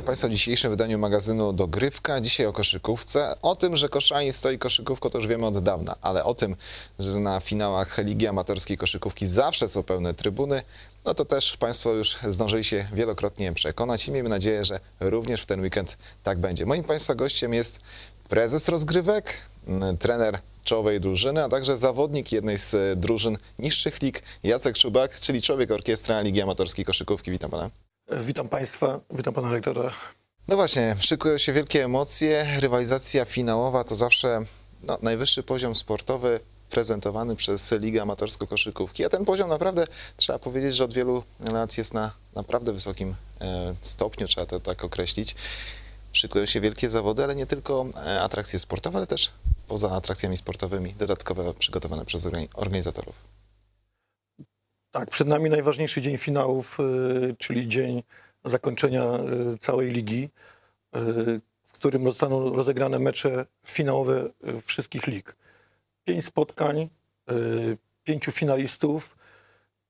Witam Państwa w dzisiejszym wydaniu magazynu Dogrywka. Dzisiaj o koszykówce. O tym, że Koszalin stoi koszykówką, to już wiemy od dawna, ale o tym, że na finałach Ligi Amatorskiej Koszykówki zawsze są pełne trybuny, no to też Państwo już zdążyli się wielokrotnie przekonać i miejmy nadzieję, że również w ten weekend tak będzie. Moim Państwa gościem jest prezes rozgrywek, m, trener czołowej drużyny, a także zawodnik jednej z e, drużyn niższych lig, Jacek Czubak, czyli człowiek orkiestra Ligi Amatorskiej Koszykówki. Witam Pana. Witam Państwa, witam Pana Rektora. No właśnie, szykują się wielkie emocje. Rywalizacja finałowa to zawsze no, najwyższy poziom sportowy prezentowany przez Ligę Amatorską Koszykówki. A ten poziom naprawdę, trzeba powiedzieć, że od wielu lat jest na naprawdę wysokim e, stopniu, trzeba to tak określić. Szykują się wielkie zawody, ale nie tylko e, atrakcje sportowe, ale też poza atrakcjami sportowymi dodatkowe przygotowane przez organi- organizatorów. Tak, przed nami najważniejszy dzień finałów, y, czyli dzień zakończenia y, całej ligi, y, w którym zostaną rozegrane mecze finałowe wszystkich lig. Pięć spotkań, pięciu finalistów.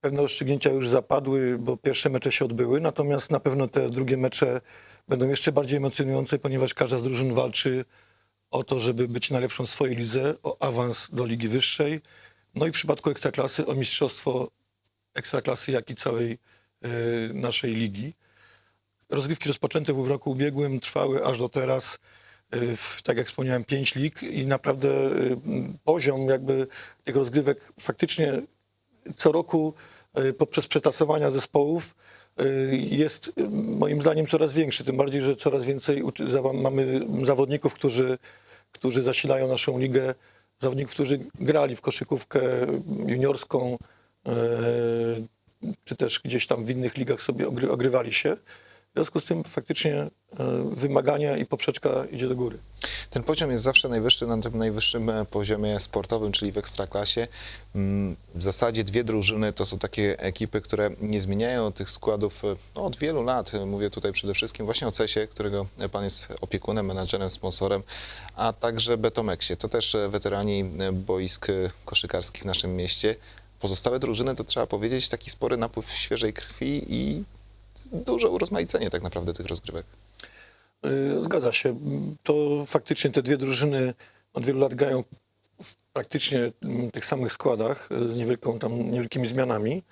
Pewne rozstrzygnięcia już zapadły, bo pierwsze mecze się odbyły, natomiast na pewno te drugie mecze będą jeszcze bardziej emocjonujące, ponieważ każda z drużyn walczy o to, żeby być najlepszą w swojej lidze, o awans do ligi wyższej. No i w przypadku Ekstraklasy o mistrzostwo Ekstraklasy, jak i całej e, naszej ligi. Rozgrywki rozpoczęte w roku ubiegłym trwały aż do teraz, e, w, tak jak wspomniałem, pięć lig i naprawdę e, poziom jakby tych rozgrywek faktycznie co roku poprzez przetasowania zespołów jest moim zdaniem coraz większy, tym bardziej, że coraz więcej mamy zawodników, którzy, którzy zasilają naszą ligę, zawodników, którzy grali w koszykówkę juniorską, czy też gdzieś tam w innych ligach sobie ogry, ogrywali się. W związku z tym faktycznie e, wymagania i poprzeczka idzie do góry. Ten poziom jest zawsze najwyższy na tym najwyższym e, poziomie sportowym, czyli w ekstraklasie. Mm, W zasadzie dwie drużyny to są takie ekipy, które nie zmieniają tych składów e, no, od wielu lat. Mówię tutaj przede wszystkim właśnie o CESie, którego pan jest opiekunem, menadżerem, sponsorem, a także Betomeksie. To też e, weterani e, boisk e, koszykarskich w naszym mieście. Pozostałe drużyny to trzeba powiedzieć taki spory napływ świeżej krwi i duże urozmaicenie tak naprawdę tych rozgrywek. Y, Zgadza się. To faktycznie te dwie drużyny od wielu lat grają w praktycznie mm, tych samych składach y, z niewielką tam, niewielkimi zmianami.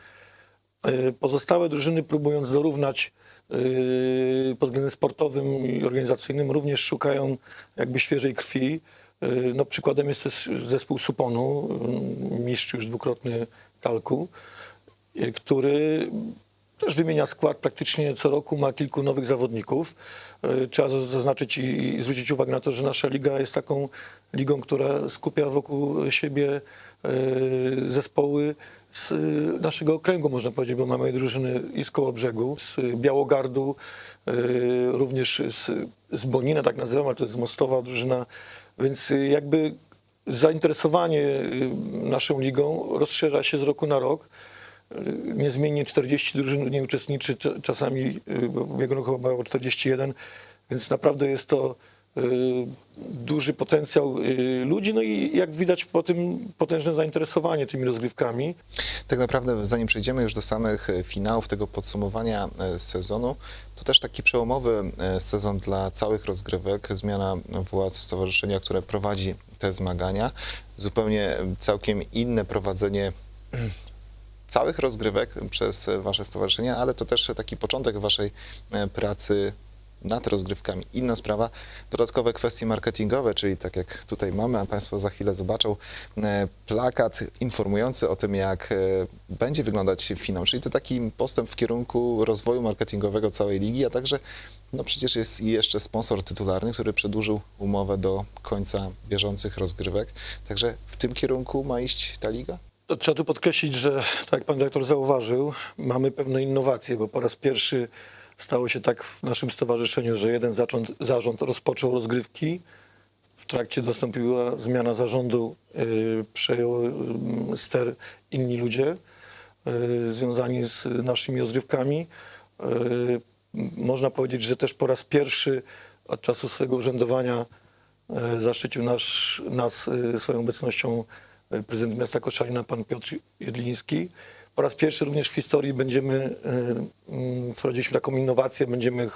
Y, Pozostałe drużyny próbując dorównać pod względem sportowym i organizacyjnym również szukają jakby świeżej krwi. Y, No, przykładem jest też zespół Suponu, y, mistrz już dwukrotny Talku, y, który też wymienia skład praktycznie co roku, ma kilku nowych zawodników. E, Trzeba zaz- zaznaczyć i zwrócić uwagę na to, że nasza liga jest taką ligą, która skupia wokół siebie e, zespoły z e, naszego okręgu, można powiedzieć, bo mamy drużyny i z Kołobrzegu, z Białogardu, e, również z, z Bonina, tak nazywam, ale to jest Mostowa drużyna, więc e, jakby zainteresowanie naszą ligą rozszerza się z roku na rok. Niezmiennie 40 drużyn nie uczestniczy, cza- czasami y, w ubiegłym roku chyba było 41, więc naprawdę jest to y, duży potencjał y, ludzi, no i jak widać po tym potężne zainteresowanie tymi rozgrywkami. Tak naprawdę, zanim przejdziemy już do samych e, finałów, tego podsumowania e, sezonu, to też taki przełomowy e, sezon dla całych rozgrywek, zmiana władz stowarzyszenia, które prowadzi te zmagania, zupełnie całkiem inne prowadzenie całych rozgrywek przez wasze stowarzyszenie, ale to też taki początek waszej pracy nad rozgrywkami. Inna sprawa, dodatkowe kwestie marketingowe, czyli tak jak tutaj mamy, a Państwo za chwilę zobaczą, e, plakat informujący o tym, jak e, będzie wyglądać finał, czyli to taki postęp w kierunku rozwoju marketingowego całej ligi, a także no przecież jest i jeszcze sponsor tytularny, który przedłużył umowę do końca bieżących rozgrywek. Także w tym kierunku ma iść ta liga? To trzeba tu podkreślić, że tak jak pan dyrektor zauważył, mamy pewne innowacje, bo po raz pierwszy stało się tak w naszym stowarzyszeniu, że jeden zarząd, zarząd rozpoczął rozgrywki, w trakcie nastąpiła zmiana zarządu, y, przejął y, ster inni ludzie y, związani z naszymi rozgrywkami. Można powiedzieć, że też po raz pierwszy od czasu swojego urzędowania zaszczycił nasz, nas swoją obecnością prezydent miasta Koszalina, pan Piotr Jedliński. Po raz pierwszy również w historii będziemy, e, mm, wprowadziliśmy taką innowację, będziemy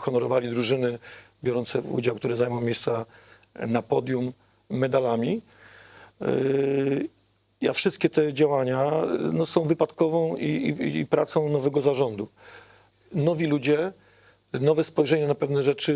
honorowali drużyny biorące udział, które zajmą miejsca na podium medalami. Yy, Ja wszystkie te działania no, są wypadkową i, i, i pracą nowego zarządu. Nowi ludzie, nowe spojrzenie na pewne rzeczy.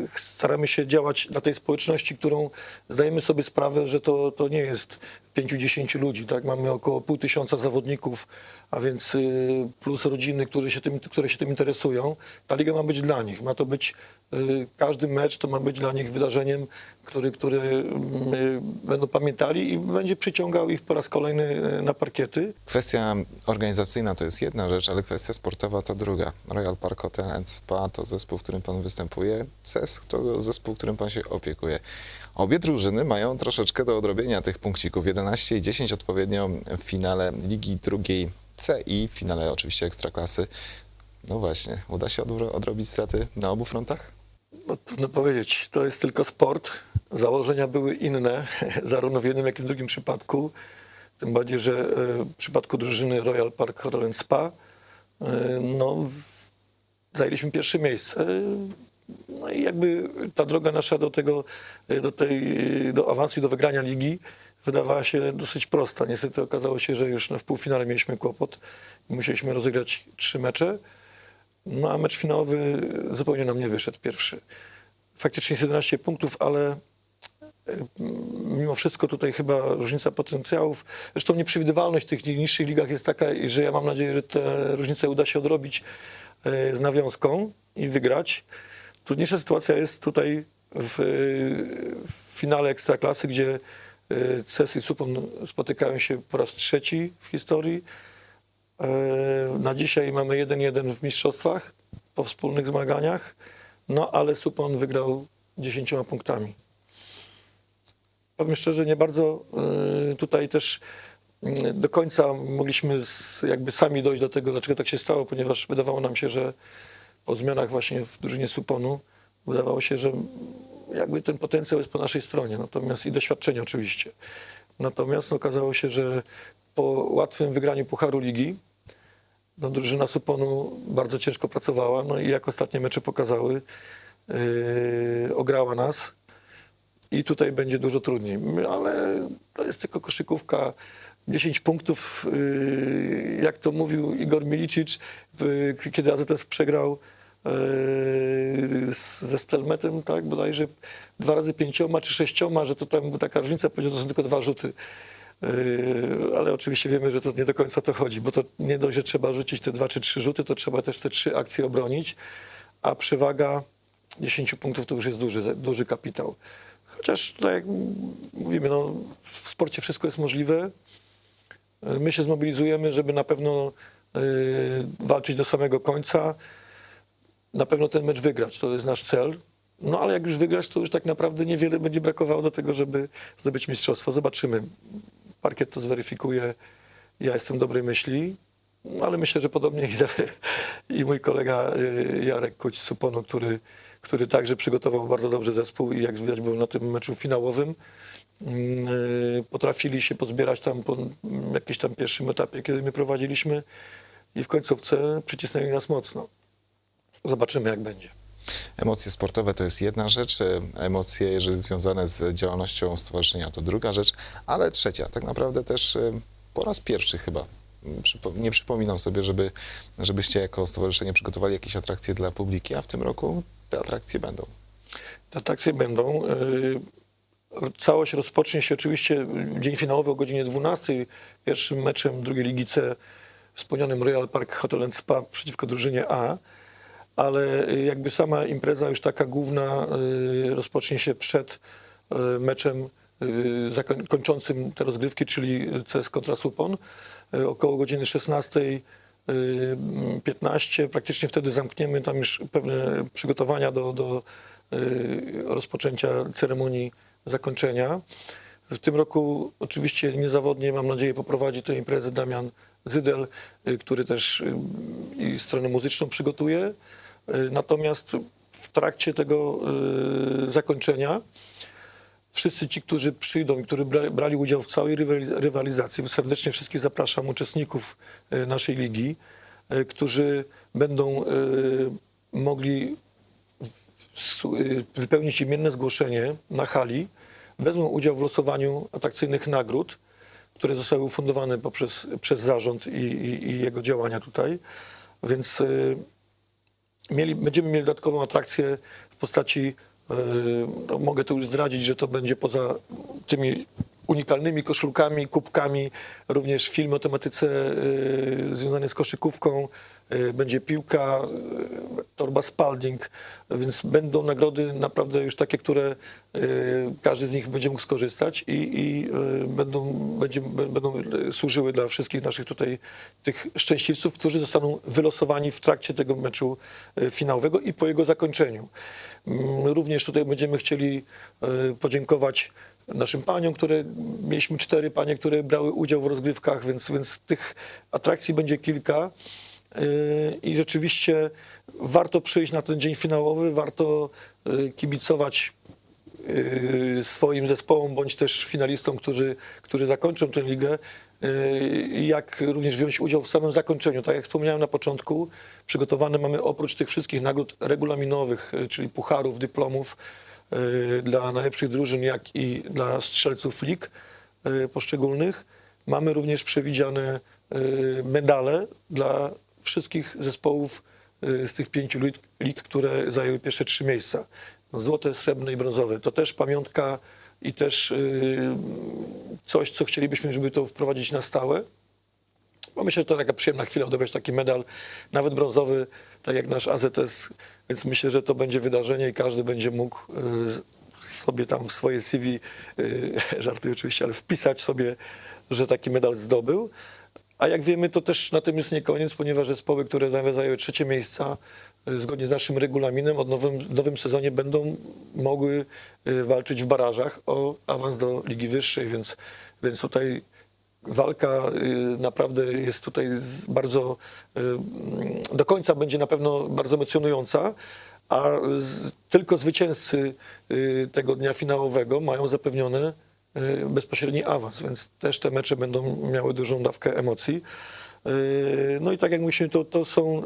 Yy, Staramy się działać dla tej społeczności, którą zdajemy sobie sprawę, że to, to nie jest 5-10 ludzi. Tak? Mamy około pół tysiąca zawodników, a więc yy, plus rodziny, które się, tym, które się tym interesują. Ta liga ma być dla nich. Ma to być, yy, każdy mecz to ma być dla nich wydarzeniem, który, który yy, będą pamiętali i będzie przyciągał ich po raz kolejny na parkiety. Kwestia organizacyjna to jest jedna rzecz, ale kwestia sportowa to druga. Royal Park Hotel and Spa to zespół, w którym pan występuje. CES to zespół, którym pan się opiekuje. Obie drużyny mają troszeczkę do odrobienia tych punkcików. 11 i 10 odpowiednio w finale Ligi Drugiej C i w finale oczywiście Ekstraklasy. No właśnie, uda się odro- odrobić straty na obu frontach? No, trudno powiedzieć, to jest tylko sport. Założenia były inne, zarówno w jednym, jak i w drugim przypadku. Tym bardziej, że e, w przypadku drużyny Royal Park Hotel and Spa e, no, zajęliśmy pierwsze miejsce. No i jakby ta droga nasza do tego, e, do tej, do awansu i do wygrania ligi wydawała się dosyć prosta. Niestety okazało się, że już w półfinale mieliśmy kłopot i musieliśmy rozegrać trzy mecze. No a mecz finałowy zupełnie nam nie wyszedł pierwszy. Faktycznie jest 11 punktów, ale y, mimo wszystko tutaj chyba różnica potencjałów. Zresztą nieprzewidywalność tych niższych ligach jest taka, że ja mam nadzieję, że te różnice uda się odrobić z nawiązką i wygrać. Trudniejsza sytuacja jest tutaj w, y, w finale Ekstraklasy, gdzie y, CES i Supon spotykają się po raz trzeci w historii. E, Na dzisiaj mamy 1-1 w mistrzostwach po wspólnych zmaganiach, no ale Supon wygrał 10 punktami. Powiem szczerze, nie bardzo e, tutaj też do końca mogliśmy z, jakby sami dojść do tego, dlaczego tak się stało, ponieważ wydawało nam się, że po zmianach właśnie w drużynie Suponu wydawało się, że jakby ten potencjał jest po naszej stronie, natomiast i doświadczenie oczywiście. Natomiast okazało się, że po łatwym wygraniu Pucharu Ligi no, drużyna Suponu bardzo ciężko pracowała, no i jak ostatnie mecze pokazały, yy, ograła nas i tutaj będzie dużo trudniej. Ale to jest tylko koszykówka. 10 punktów, yy, jak to mówił Igor Milicic, yy, kiedy AZS przegrał z- ze Stelmetem, tak, bodajże dwa razy pięcioma czy sześcioma, że to tam była taka różnica, powiedział, to są tylko dwa rzuty. Ale oczywiście wiemy, że to nie do końca to chodzi, bo to nie dość, że trzeba rzucić te dwa czy trzy rzuty, to trzeba też te trzy akcje obronić, a przewaga 10 punktów to już jest duży, duży kapitał. Chociaż tutaj jak mówimy, no, w sporcie wszystko jest możliwe. My się zmobilizujemy, żeby na pewno yy, walczyć do samego końca. Na pewno ten mecz wygrać, to jest nasz cel. No ale jak już wygrać, to już tak naprawdę niewiele będzie brakowało do tego, żeby zdobyć mistrzostwo. Zobaczymy. Parkiet to zweryfikuje. Ja jestem dobrej myśli, no, ale myślę, że podobnie i, mój kolega y, Jarek Kuć Suponu, który, który także przygotował bardzo dobrze zespół i jak widać był na tym meczu finałowym. Mm, y, Potrafili się pozbierać tam po mm, jakimś tam pierwszym etapie, kiedy my prowadziliśmy i w końcówce przycisnęli nas mocno. Zobaczymy, jak będzie. Emocje sportowe to jest jedna rzecz, e, emocje, jeżeli związane z działalnością stowarzyszenia to druga rzecz, ale trzecia, tak naprawdę też e, po raz pierwszy chyba. m, przypo- Nie przypominam sobie, żeby, żebyście jako stowarzyszenie przygotowali jakieś atrakcje dla publiki, a w tym roku te atrakcje będą. Te atrakcje będą. Całość rozpocznie się oczywiście dzień finałowy o godzinie 12. Pierwszym meczem drugiej ligi C wspomnianym Royal Park Hotel Spa przeciwko drużynie A. Ale y, jakby sama impreza już taka główna y, rozpocznie się przed y, meczem kończącym te rozgrywki, czyli CS kontra Supon. Około godziny 16 y, 15. Praktycznie wtedy zamkniemy tam już pewne przygotowania do, do rozpoczęcia ceremonii zakończenia. W tym roku oczywiście niezawodnie, mam nadzieję, poprowadzi tę imprezę Damian Zydel, y, który też y, i stronę muzyczną przygotuje. Y, Natomiast w trakcie tego zakończenia wszyscy ci, którzy przyjdą i którzy bra- brali udział w całej rywali- rywalizacji, serdecznie wszystkich zapraszam, uczestników naszej ligi, którzy będą mogli wypełnić imienne zgłoszenie na hali, wezmą udział w losowaniu atrakcyjnych nagród, które zostały ufundowane poprzez, przez zarząd i, i, i jego działania tutaj. Więc y, mieli, będziemy mieli dodatkową atrakcję w postaci, y, no mogę to już zdradzić, że to będzie poza tymi unikalnymi koszulkami, kubkami, również film o tematyce y, związanej z koszykówką, będzie piłka, y, torba Spalding, więc będą nagrody naprawdę już takie, które y, każdy z nich będzie mógł skorzystać i, i y, będą, będzie, będą y, służyły dla wszystkich naszych tutaj tych szczęśliwców, którzy zostaną wylosowani w trakcie tego meczu y, finałowego i po jego zakończeniu. Mm, Również tutaj będziemy chcieli y, podziękować naszym paniom, które mieliśmy cztery panie, które brały udział w rozgrywkach, więc, więc tych atrakcji będzie kilka. Yy, I rzeczywiście warto przyjść na ten dzień finałowy, warto yy, kibicować yy, swoim zespołom, bądź też finalistom, którzy, którzy zakończą tę ligę, jak również wziąć udział w samym zakończeniu. Tak jak wspomniałem na początku, przygotowane mamy oprócz tych wszystkich nagród regulaminowych, czyli pucharów, dyplomów dla najlepszych drużyn, jak i dla strzelców lig poszczególnych. Mamy również przewidziane medale dla wszystkich zespołów yy, z tych pięciu lig, które zajęły pierwsze trzy miejsca. No, złote, srebrne i brązowe. To też pamiątka i też yy, coś, co chcielibyśmy, żeby to wprowadzić na stałe. Bo myślę, że to taka przyjemna chwila odebrać taki medal, nawet brązowy, tak jak nasz AZS, więc myślę, że to będzie wydarzenie i każdy będzie mógł y, sobie tam w swoje CV, y, żartuję oczywiście, ale wpisać sobie, że taki medal zdobył. A jak wiemy, to też na tym jest nie koniec, ponieważ zespoły, które nawet zajęły trzecie miejsca, y, zgodnie z naszym regulaminem, od nowym, nowym sezonie będą mogły y, walczyć w barażach o awans do Ligi Wyższej, więc, więc tutaj walka y, naprawdę jest tutaj bardzo, mm, do końca będzie na pewno bardzo emocjonująca, a tylko zwycięzcy tego dnia finałowego mają zapewnione bezpośredni awans, więc też te mecze będą miały dużą dawkę emocji. Y, No i tak jak mówiliśmy, to, to są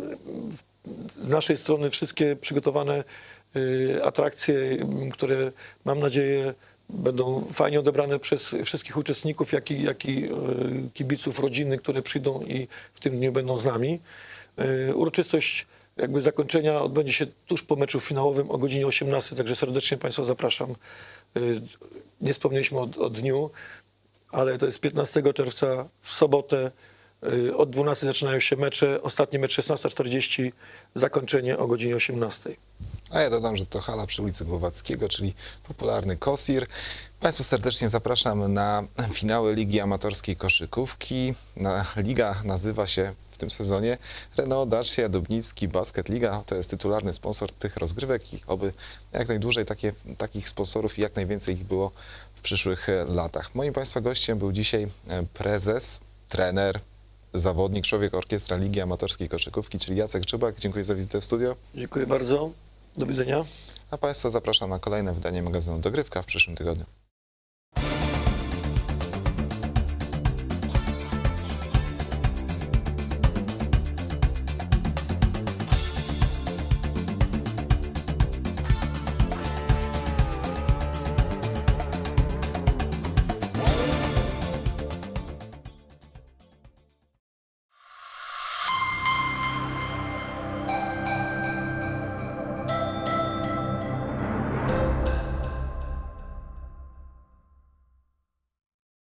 z naszej strony wszystkie przygotowane y, atrakcje, które mam nadzieję będą fajnie odebrane przez wszystkich uczestników, jak i, jak i y, kibiców rodziny, które przyjdą i w tym dniu będą z nami. Y, Uroczystość jakby zakończenia odbędzie się tuż po meczu finałowym o godzinie 18, także serdecznie Państwa zapraszam. Nie wspomnieliśmy o, o dniu, ale to jest 15 czerwca w sobotę. Y, Od 12 zaczynają się mecze. Ostatni mecz 16.40, zakończenie o godzinie 18. A ja dodam, że to hala przy ulicy Głowackiego, czyli popularny Kosir. Państwa serdecznie zapraszam na finały Ligi Amatorskiej Koszykówki. Liga nazywa się w tym sezonie Renault Dacia Dubnicki Basket Liga. To jest tytularny sponsor tych rozgrywek i oby jak najdłużej takie, takich sponsorów i jak najwięcej ich było w przyszłych e, latach. Moim Państwa gościem był dzisiaj e, prezes, trener, zawodnik, człowiek orkiestra Ligi Amatorskiej Koszykówki, czyli Jacek Czubak. Dziękuję za wizytę w studio. Dziękuję bardzo. Do widzenia. A Państwa zapraszam na kolejne wydanie magazynu Dogrywka w przyszłym tygodniu.